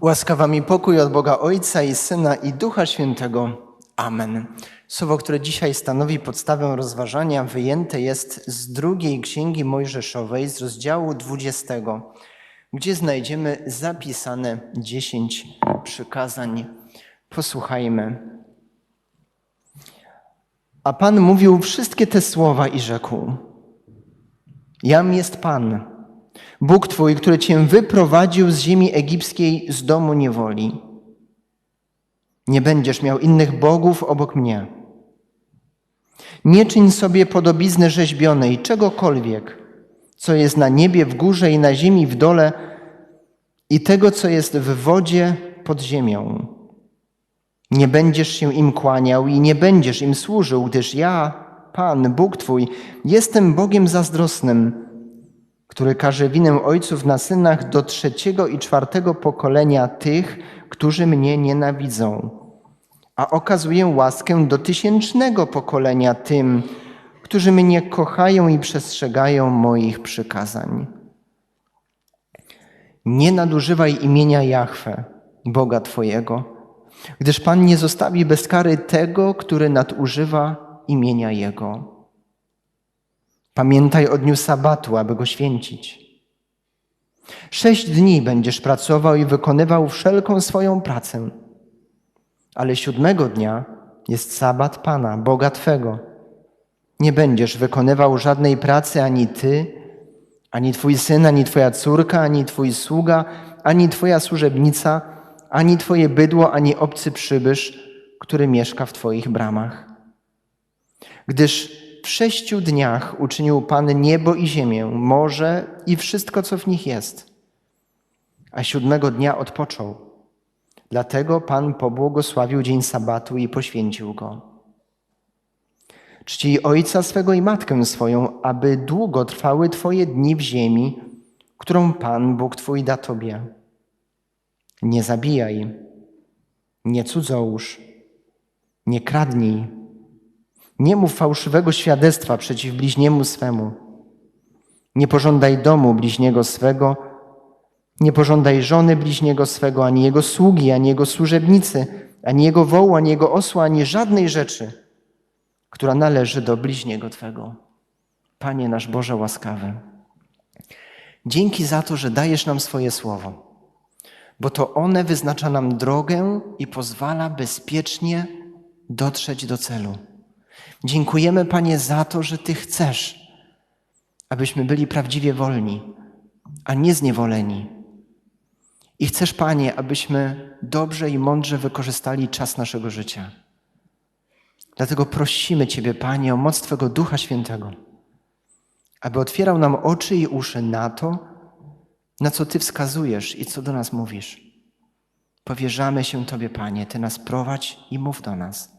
Łaskawa mi pokój od Boga Ojca i Syna i Ducha Świętego. Amen. Słowo, które dzisiaj stanowi podstawę rozważania, wyjęte jest z drugiej księgi Mojżeszowej, z rozdziału 20, gdzie znajdziemy zapisane dziesięć przykazań. Posłuchajmy. A Pan mówił wszystkie te słowa i rzekł: Jam jest Pan Bóg Twój, który Cię wyprowadził z ziemi egipskiej, z domu niewoli. Nie będziesz miał innych bogów obok mnie. Nie czyń sobie podobizny rzeźbionej, czegokolwiek, co jest na niebie w górze i na ziemi w dole, i tego, co jest w wodzie pod ziemią. Nie będziesz się im kłaniał i nie będziesz im służył, gdyż ja, Pan, Bóg Twój, jestem Bogiem zazdrosnym który każe winę ojców na synach do trzeciego i czwartego pokolenia tych, którzy mnie nienawidzą, a okazuję łaskę do tysięcznego pokolenia tym, którzy mnie kochają i przestrzegają moich przykazań. Nie nadużywaj imienia Jahwe, Boga Twojego, gdyż Pan nie zostawi bez kary tego, który nadużywa imienia Jego. Pamiętaj o dniu sabatu, aby go święcić. Sześć dni będziesz pracował i wykonywał wszelką swoją pracę, ale siódmego dnia jest sabat Pana, Boga Twego. Nie będziesz wykonywał żadnej pracy ani Ty, ani Twój syn, ani Twoja córka, ani Twój sługa, ani Twoja służebnica, ani Twoje bydło, ani obcy przybysz, który mieszka w Twoich bramach. Gdyż w sześciu dniach uczynił Pan niebo i ziemię, morze i wszystko, co w nich jest. A siódmego dnia odpoczął. Dlatego Pan pobłogosławił dzień sabatu i poświęcił go. Czcij ojca swego i matkę swoją, aby długo trwały Twoje dni w ziemi, którą Pan Bóg Twój da Tobie. Nie zabijaj, nie cudzołóż, nie kradnij, nie mów fałszywego świadectwa przeciw bliźniemu swemu. Nie pożądaj domu bliźniego swego, nie pożądaj żony bliźniego swego, ani jego sługi, ani jego służebnicy, ani jego wołu, ani jego osła, ani żadnej rzeczy, która należy do bliźniego Twego. Panie nasz Boże łaskawy, dzięki za to, że dajesz nam swoje słowo, bo to one wyznacza nam drogę i pozwala bezpiecznie dotrzeć do celu. Dziękujemy, Panie, za to, że Ty chcesz, abyśmy byli prawdziwie wolni, a nie zniewoleni. I chcesz, Panie, abyśmy dobrze i mądrze wykorzystali czas naszego życia. Dlatego prosimy Ciebie, Panie, o moc Twego Ducha Świętego, aby otwierał nam oczy i uszy na to, na co Ty wskazujesz i co do nas mówisz. Powierzamy się Tobie, Panie, Ty nas prowadź i mów do nas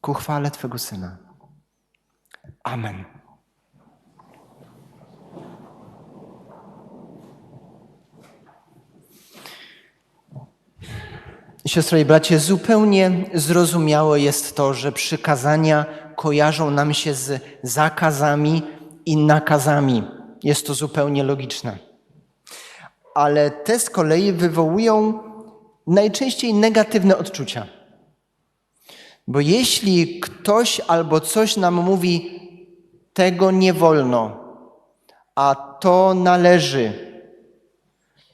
ku chwale Twego Syna. Amen. Siostro i bracie, zupełnie zrozumiałe jest to, że przykazania kojarzą nam się z zakazami i nakazami. Jest to zupełnie logiczne. Ale te z kolei wywołują najczęściej negatywne odczucia. Bo jeśli ktoś albo coś nam mówi, tego nie wolno, a to należy,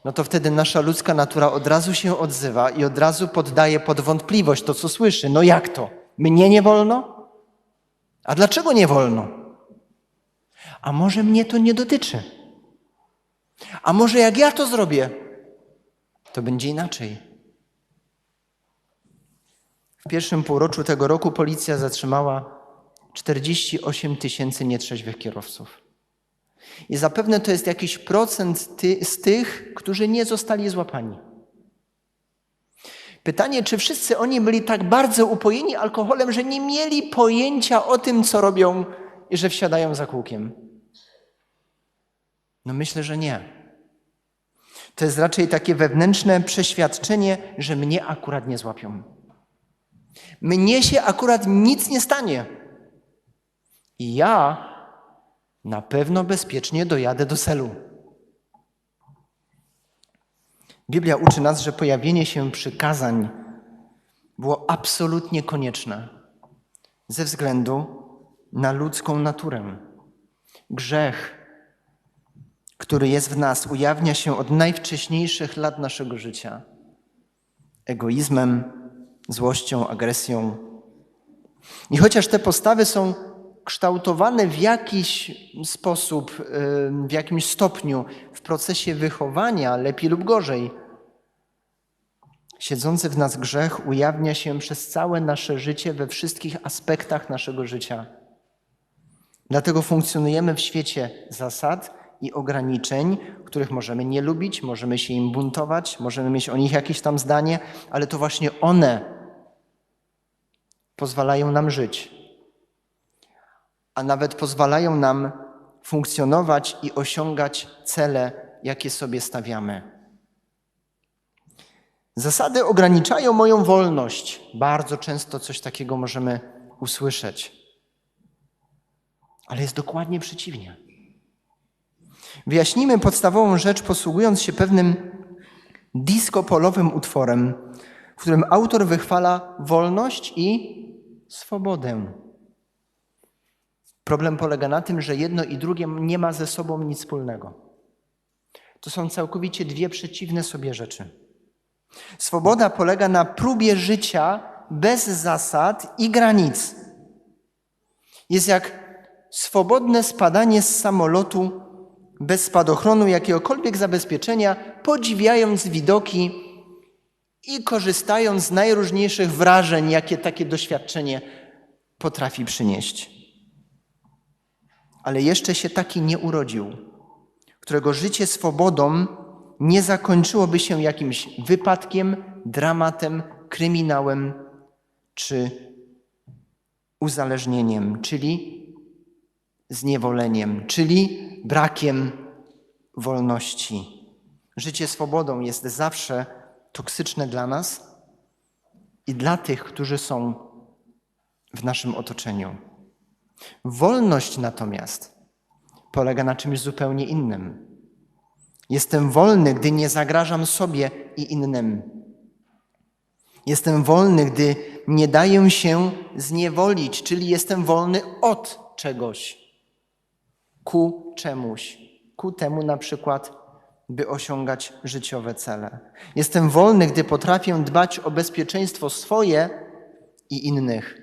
no to wtedy nasza ludzka natura od razu się odzywa i od razu poddaje pod wątpliwość to, co słyszy. No jak to? Mnie nie wolno? A dlaczego nie wolno? A może mnie to nie dotyczy? A może jak ja to zrobię, to będzie inaczej. W pierwszym półroczu tego roku policja zatrzymała 48 tysięcy nietrzeźwych kierowców. I zapewne to jest jakiś procent ty, z tych, którzy nie zostali złapani. Pytanie, czy wszyscy oni byli tak bardzo upojeni alkoholem, że nie mieli pojęcia o tym, co robią i że wsiadają za kółkiem? No myślę, że nie. To jest raczej takie wewnętrzne przeświadczenie, że mnie akurat nie złapią. Mnie się akurat nic nie stanie. I ja na pewno bezpiecznie dojadę do celu. Biblia uczy nas, że pojawienie się przykazań było absolutnie konieczne ze względu na ludzką naturę. Grzech, który jest w nas, ujawnia się od najwcześniejszych lat naszego życia egoizmem, złością, agresją. I chociaż te postawy są kształtowane w jakiś sposób, w jakimś stopniu w procesie wychowania, lepiej lub gorzej, siedzący w nas grzech ujawnia się przez całe nasze życie we wszystkich aspektach naszego życia. Dlatego funkcjonujemy w świecie zasad i ograniczeń, których możemy nie lubić, możemy się im buntować, możemy mieć o nich jakieś tam zdanie, ale to właśnie one pozwalają nam żyć, a nawet pozwalają nam funkcjonować i osiągać cele, jakie sobie stawiamy. Zasady ograniczają moją wolność. Bardzo często coś takiego możemy usłyszeć. Ale jest dokładnie przeciwnie. Wyjaśnimy podstawową rzecz, posługując się pewnym disco-polowym utworem, w którym autor wychwala wolność i swobodę. Problem polega na tym, że jedno i drugie nie ma ze sobą nic wspólnego. To są całkowicie dwie przeciwne sobie rzeczy. Swoboda polega na próbie życia bez zasad i granic. Jest jak swobodne spadanie z samolotu bez spadochronu, jakiegokolwiek zabezpieczenia, podziwiając widoki i korzystając z najróżniejszych wrażeń, jakie takie doświadczenie potrafi przynieść. Ale jeszcze się taki nie urodził, którego życie swobodą nie zakończyłoby się jakimś wypadkiem, dramatem, kryminałem czy uzależnieniem, czyli zniewoleniem, czyli brakiem wolności. Życie swobodą jest zawsze toksyczne dla nas i dla tych, którzy są w naszym otoczeniu. Wolność natomiast polega na czymś zupełnie innym. Jestem wolny, gdy nie zagrażam sobie i innym. Jestem wolny, gdy nie daję się zniewolić, czyli jestem wolny od czegoś ku czemuś, ku temu na przykład, by osiągać życiowe cele. Jestem wolny, gdy potrafię dbać o bezpieczeństwo swoje i innych.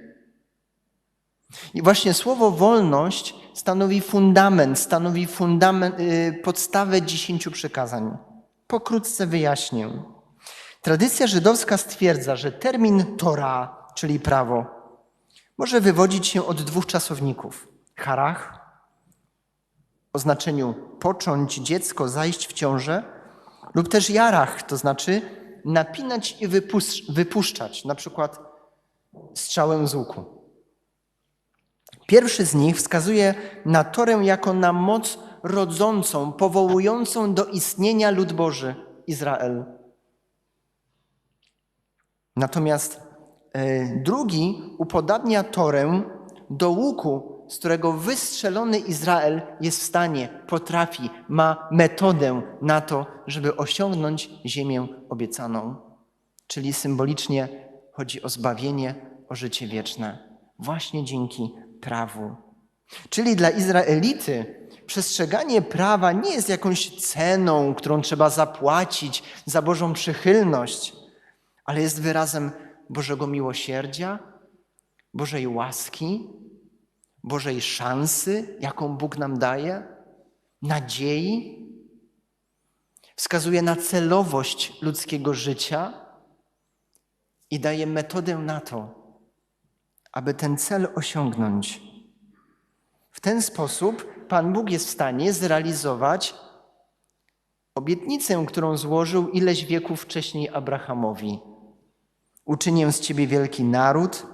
I właśnie słowo wolność stanowi fundament, stanowi fundament, yy, podstawę dziesięciu przykazań. Pokrótce wyjaśnię. Tradycja żydowska stwierdza, że termin Tora, czyli prawo, może wywodzić się od dwóch czasowników. Harach o znaczeniu począć dziecko, zajść w ciążę, lub też jarach, to znaczy napinać i wypuszczać, na przykład strzałem z łuku. Pierwszy z nich wskazuje na Torę jako na moc rodzącą, powołującą do istnienia lud Boży, Izrael. Natomiast e, drugi upodabnia Torę do łuku, z którego wystrzelony Izrael jest w stanie, potrafi, ma metodę na to, żeby osiągnąć ziemię obiecaną. Czyli symbolicznie chodzi o zbawienie, o życie wieczne. Właśnie dzięki prawu. Czyli dla Izraelity przestrzeganie prawa nie jest jakąś ceną, którą trzeba zapłacić za Bożą przychylność, ale jest wyrazem Bożego miłosierdzia, Bożej łaski, Bożej szansy, jaką Bóg nam daje, nadziei. Wskazuje na celowość ludzkiego życia i daje metodę na to, aby ten cel osiągnąć. W ten sposób Pan Bóg jest w stanie zrealizować obietnicę, którą złożył ileś wieków wcześniej Abrahamowi. Uczynię z ciebie wielki naród,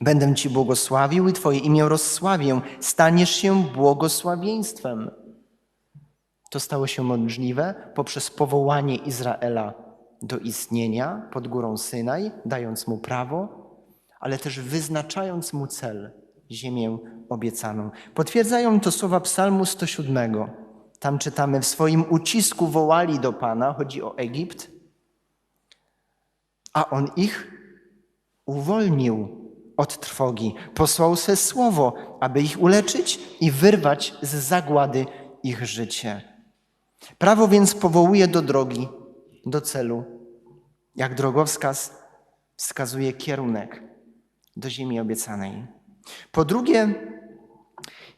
będę ci błogosławił i twoje imię rozsławię, staniesz się błogosławieństwem. To stało się możliwe poprzez powołanie Izraela do istnienia pod górą Synaj, dając mu prawo, ale też wyznaczając mu cel, ziemię obiecaną. Potwierdzają to słowa Psalmu 107. Tam czytamy, w swoim ucisku wołali do Pana, chodzi o Egipt, a On ich uwolnił od trwogi. Posłał se słowo, aby ich uleczyć i wyrwać z zagłady ich życie. Prawo więc powołuje do drogi, do celu. Jak drogowskaz wskazuje kierunek do ziemi obiecanej. Po drugie,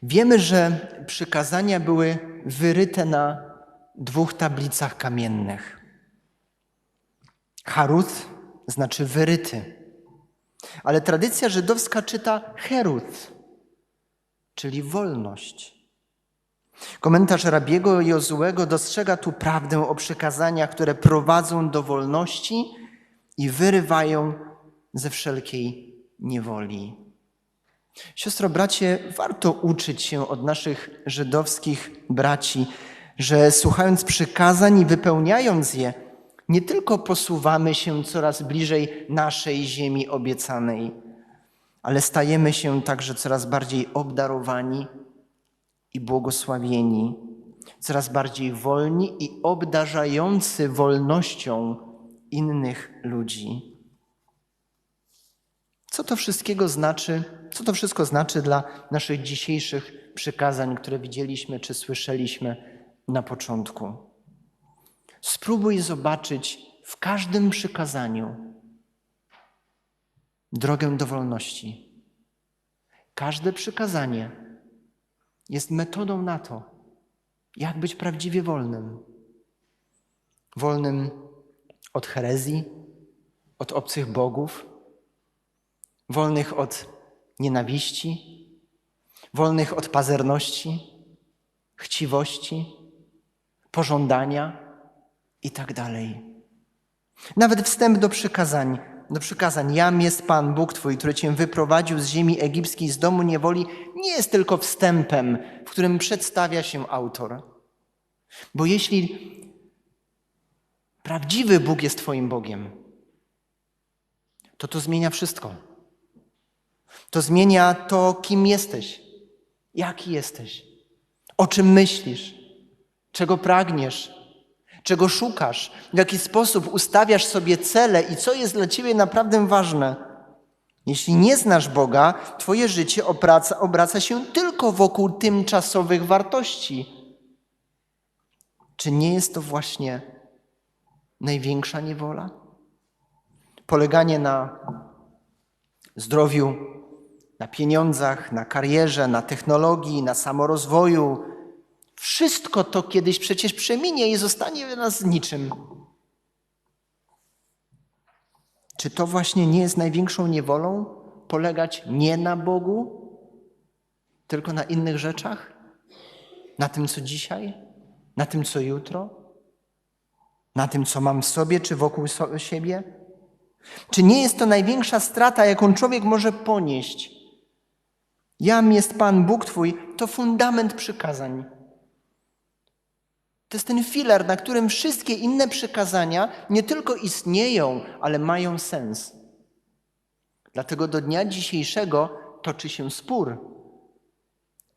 wiemy, że przykazania były wyryte na dwóch tablicach kamiennych. Harut znaczy wyryty, ale tradycja żydowska czyta herut, czyli wolność. Komentarz Rabiego Jozułego dostrzega tu prawdę o przykazaniach, które prowadzą do wolności i wyrywają ze wszelkiej niewoli. Siostro, bracie, warto uczyć się od naszych żydowskich braci, że słuchając przykazań i wypełniając je, nie tylko posuwamy się coraz bliżej naszej ziemi obiecanej, ale stajemy się także coraz bardziej obdarowani i błogosławieni, coraz bardziej wolni i obdarzający wolnością innych ludzi. Co to wszystkiego znaczy? Co to wszystko znaczy dla naszych dzisiejszych przykazań, które widzieliśmy czy słyszeliśmy na początku? Spróbuj zobaczyć w każdym przykazaniu drogę do wolności. Każde przykazanie jest metodą na to, jak być prawdziwie wolnym. Wolnym od herezji, od obcych bogów, wolnych od nienawiści, wolnych od pazerności, chciwości, pożądania i tak dalej. Nawet wstęp do przykazań, do przykazań, jam jest Pan Bóg Twój, który Cię wyprowadził z ziemi egipskiej, z domu niewoli, nie jest tylko wstępem, w którym przedstawia się autor. Bo jeśli prawdziwy Bóg jest Twoim Bogiem, to to zmienia wszystko. To zmienia to, kim jesteś, jaki jesteś, o czym myślisz, czego pragniesz, czego szukasz, w jaki sposób ustawiasz sobie cele i co jest dla ciebie naprawdę ważne. Jeśli nie znasz Boga, twoje życie obraca, obraca się tylko wokół tymczasowych wartości. Czy nie jest to właśnie największa niewola? Poleganie na zdrowiu, na pieniądzach, na karierze, na technologii, na samorozwoju. Wszystko to kiedyś przecież przeminie i zostanie w nas niczym. Czy to właśnie nie jest największą niewolą? Polegać nie na Bogu, tylko na innych rzeczach? Na tym, co dzisiaj? Na tym, co jutro? Na tym, co mam w sobie czy wokół siebie? Czy nie jest to największa strata, jaką człowiek może ponieść? Jam jest Pan Bóg Twój, to fundament przykazań. To jest ten filar, na którym wszystkie inne przykazania nie tylko istnieją, ale mają sens. Dlatego do dnia dzisiejszego toczy się spór.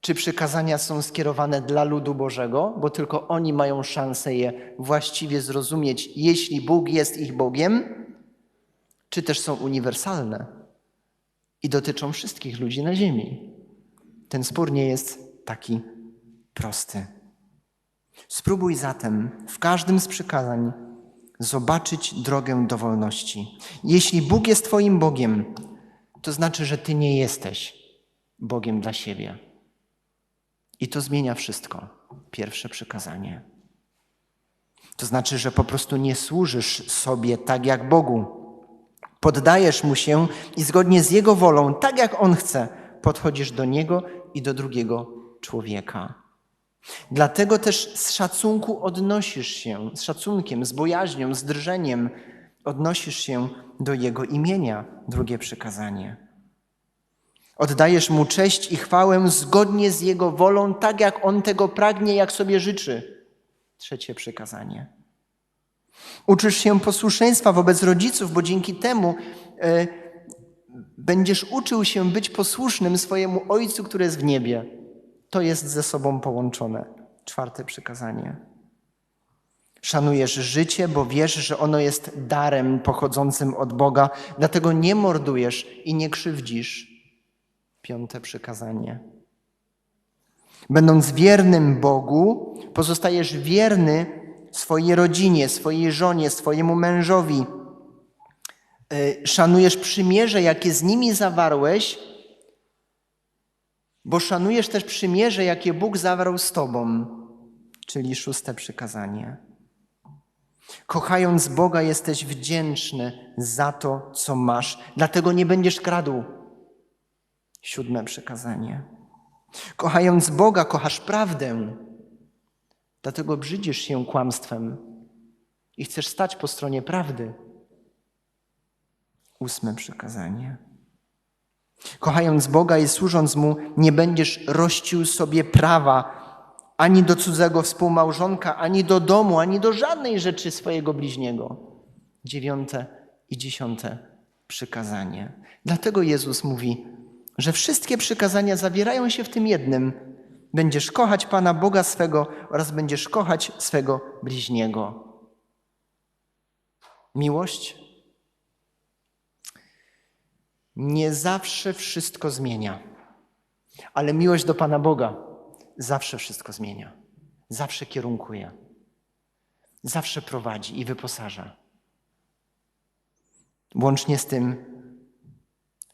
Czy przykazania są skierowane dla ludu Bożego, bo tylko oni mają szansę je właściwie zrozumieć, jeśli Bóg jest ich Bogiem, czy też są uniwersalne i dotyczą wszystkich ludzi na Ziemi. Ten spór nie jest taki prosty. Spróbuj zatem w każdym z przykazań zobaczyć drogę do wolności. Jeśli Bóg jest Twoim Bogiem, to znaczy, że Ty nie jesteś Bogiem dla siebie. I to zmienia wszystko. Pierwsze przykazanie. To znaczy, że po prostu nie służysz sobie tak jak Bogu. Poddajesz mu się i zgodnie z Jego wolą, tak jak On chce, podchodzisz do Niego i do drugiego człowieka. Dlatego też z szacunku odnosisz się, z szacunkiem, z bojaźnią, z drżeniem odnosisz się do Jego imienia, drugie przykazanie. Oddajesz Mu cześć i chwałę zgodnie z Jego wolą, tak jak On tego pragnie, jak sobie życzy. Trzecie przykazanie. Uczysz się posłuszeństwa wobec rodziców, bo dzięki temu e, będziesz uczył się być posłusznym swojemu Ojcu, który jest w niebie. To jest ze sobą połączone. Czwarte przykazanie. Szanujesz życie, bo wiesz, że ono jest darem pochodzącym od Boga, dlatego nie mordujesz i nie krzywdzisz. Piąte przykazanie. Będąc wiernym Bogu, pozostajesz wierny swojej rodzinie, swojej żonie, swojemu mężowi. Y, szanujesz przymierze, jakie z nimi zawarłeś, bo szanujesz też przymierze, jakie Bóg zawarł z tobą, czyli szóste przykazanie. Kochając Boga, jesteś wdzięczny za to, co masz, dlatego nie będziesz kradł. Siódme przykazanie. Kochając Boga, kochasz prawdę, dlatego brzydzisz się kłamstwem i chcesz stać po stronie prawdy. Ósme przykazanie. Kochając Boga i służąc Mu, nie będziesz rościł sobie prawa ani do cudzego współmałżonka, ani do domu, ani do żadnej rzeczy swojego bliźniego. Dziewiąte i dziesiąte przykazanie. Dlatego Jezus mówi, że wszystkie przykazania zawierają się w tym jednym. Będziesz kochać Pana Boga swego oraz będziesz kochać swego bliźniego. Miłość nie zawsze wszystko zmienia, ale miłość do Pana Boga zawsze wszystko zmienia, zawsze kierunkuje, zawsze prowadzi i wyposaża. Łącznie z tym,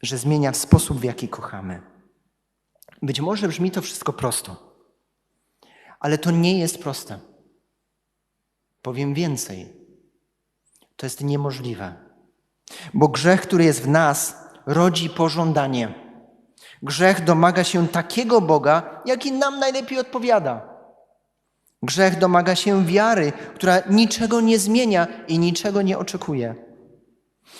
że zmienia sposób, w jaki kochamy. Być może brzmi to wszystko prosto, ale to nie jest proste. Powiem więcej. To jest niemożliwe, bo grzech, który jest w nas, rodzi pożądanie. Grzech domaga się takiego Boga, jaki nam najlepiej odpowiada. Grzech domaga się wiary, która niczego nie zmienia i niczego nie oczekuje.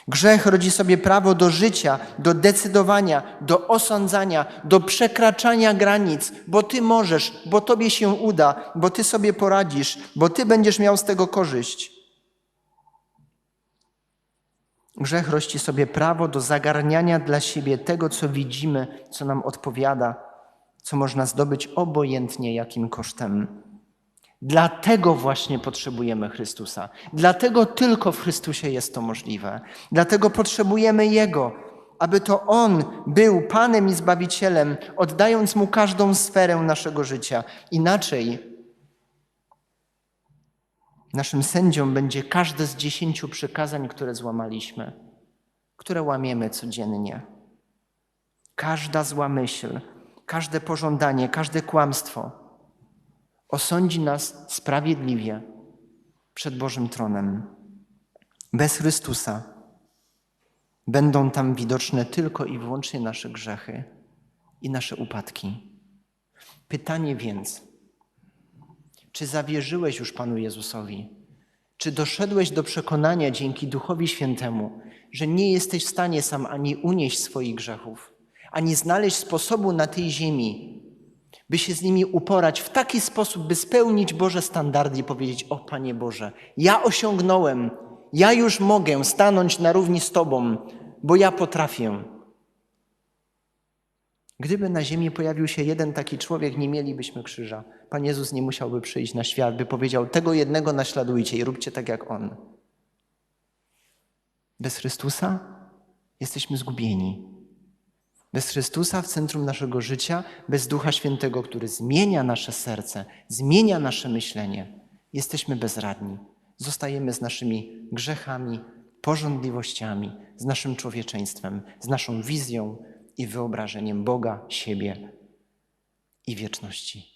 Grzech rodzi sobie prawo do życia, do decydowania, do osądzania, do przekraczania granic, bo ty możesz, bo tobie się uda, bo ty sobie poradzisz, bo ty będziesz miał z tego korzyść. Grzech rości sobie prawo do zagarniania dla siebie tego, co widzimy, co nam odpowiada, co można zdobyć obojętnie jakim kosztem. Dlatego właśnie potrzebujemy Chrystusa. Dlatego tylko w Chrystusie jest to możliwe. Dlatego potrzebujemy Jego, aby to On był Panem i Zbawicielem, oddając Mu każdą sferę naszego życia. Inaczej naszym sędzią będzie każde z dziesięciu przykazań, które złamaliśmy, które łamiemy codziennie. Każda zła myśl, każde pożądanie, każde kłamstwo osądzi nas sprawiedliwie przed Bożym tronem. Bez Chrystusa będą tam widoczne tylko i wyłącznie nasze grzechy i nasze upadki. Pytanie więc, czy zawierzyłeś już Panu Jezusowi? Czy doszedłeś do przekonania dzięki Duchowi Świętemu, że nie jesteś w stanie sam ani unieść swoich grzechów, ani znaleźć sposobu na tej ziemi, by się z nimi uporać w taki sposób, by spełnić Boże standardy i powiedzieć: O Panie Boże, ja osiągnąłem, ja już mogę stanąć na równi z Tobą, bo ja potrafię. Gdyby na ziemi pojawił się jeden taki człowiek, nie mielibyśmy krzyża. Pan Jezus nie musiałby przyjść na świat, by powiedział: Tego jednego naśladujcie i róbcie tak jak on. Bez Chrystusa jesteśmy zgubieni. Bez Chrystusa w centrum naszego życia, bez Ducha Świętego, który zmienia nasze serce, zmienia nasze myślenie, jesteśmy bezradni. Zostajemy z naszymi grzechami, porządliwościami, z naszym człowieczeństwem, z naszą wizją i wyobrażeniem Boga, siebie i wieczności.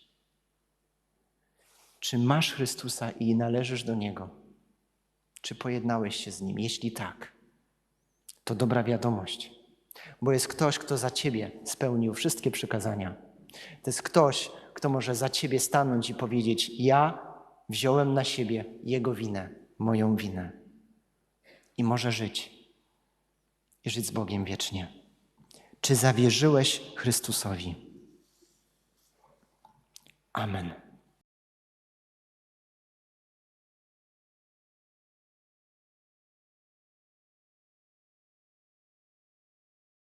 Czy masz Chrystusa i należysz do Niego? Czy pojednałeś się z Nim? Jeśli tak, to dobra wiadomość bo jest ktoś, kto za ciebie spełnił wszystkie przykazania. To jest ktoś, kto może za ciebie stanąć i powiedzieć: Ja wziąłem na siebie jego winę, moją winę. I może żyć. I żyć z Bogiem wiecznie. Czy zawierzyłeś Chrystusowi? Amen.